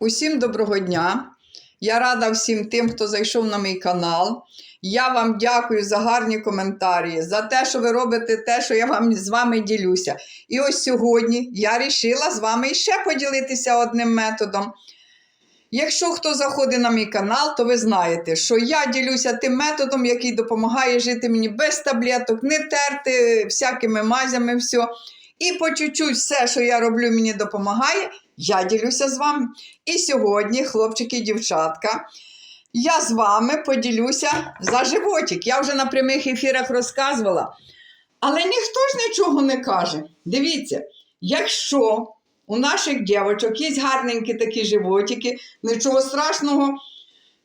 Усім доброго дня. Я рада всім тим, хто зайшов на мій канал. Я вам дякую за гарні коментарі, за те, що ви робите те, що я вам з вами ділюся. І ось сьогодні я вирішила з вами ще поділитися одним методом. Якщо хто заходить на мій канал, то ви знаєте, що я ділюся тим методом, який допомагає жити мені без таблеток, не терти всякими мазями, все. І по чуть-чуть все, що я роблю, мені допомагає. Я ділюся з вами. І сьогодні, хлопчики і дівчатка, я з вами поділюся за животик. Я вже на прямих ефірах розказувала. Але ніхто ж нічого не каже. Дивіться, якщо у наших дівчаток є гарненькі такі животики, нічого страшного.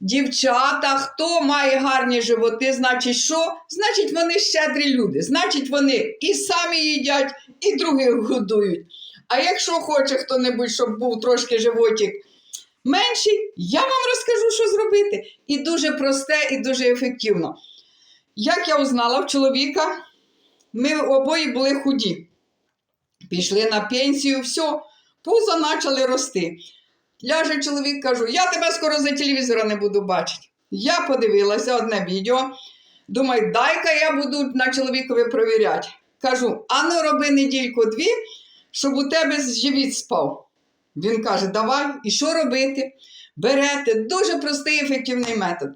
Дівчата, хто має гарні животи, значить що? Значить, вони щедрі люди. Значить, вони і самі їдять, і других годують. А якщо хоче хто-небудь, щоб був трошки животик менший, я вам розкажу, що зробити. І дуже просте, і дуже ефективно. Як я узнала в чоловіка, ми обоє були худі. Пішли на пенсію, все, пузо почали рости. Ляже чоловік, кажу, я тебе скоро за телевізора не буду бачити. Я подивилася одне відео. Думаю, дай-ка я буду на чоловікові провіряти. Кажу, а ну роби недільку-дві, щоб у тебе живіт спав. Він каже, давай, і що робити? Берете дуже простий ефективний метод.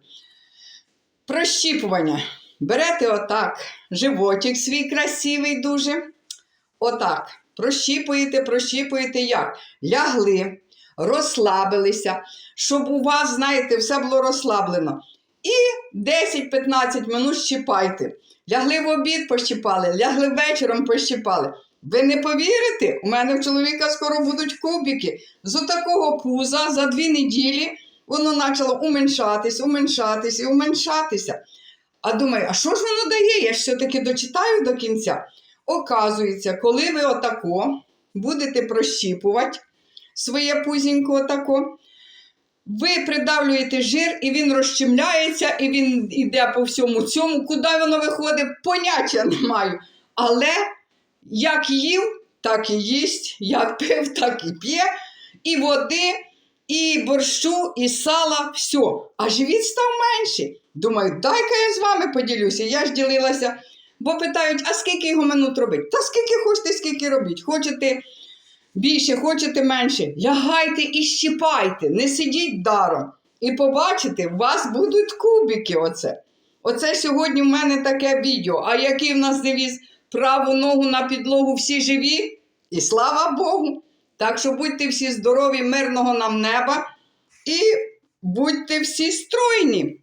Прощіпування. Берете отак, животик свій красивий дуже. Отак. Прощіпуєте, прощіпуєте як? Лягли, розслабилися, щоб у вас, знаєте, все було розслаблено. І 10-15 минут щіпайте. Лягли в обід, пощіпали, лягли вечором пощіпали. Ви не повірите, у мене в чоловіка скоро будуть кубики. З отакого пуза за дві неділі воно почало уменшатись, уменшатись і уменшатися. А думаю, а що ж воно дає? Я ж все-таки дочитаю до кінця. Оказується, коли ви отако будете прощіпувати своє пузінько отако, ви придавлюєте жир, і він розчимляється, і він йде по всьому цьому. Куди воно виходить, поняття не маю. Але як їв, так і їсть, як пив, так і п'є, і води, і борщу, і сала, все. А живіт став менший. Думаю, дай-ка я з вами поділюся. Я ж ділилася, бо питають, а скільки його минут робить? Та скільки хочете, скільки робіть. Хочете більше, хочете менше. Лягайте і щіпайте, не сидіть даром. І побачите, у вас будуть кубики. Оце. Оце сьогодні в мене таке відео. А який в нас девіз? Праву ногу на підлогу всі живі, і слава Богу. Так що будьте всі здорові, мирного нам неба і будьте всі стройні.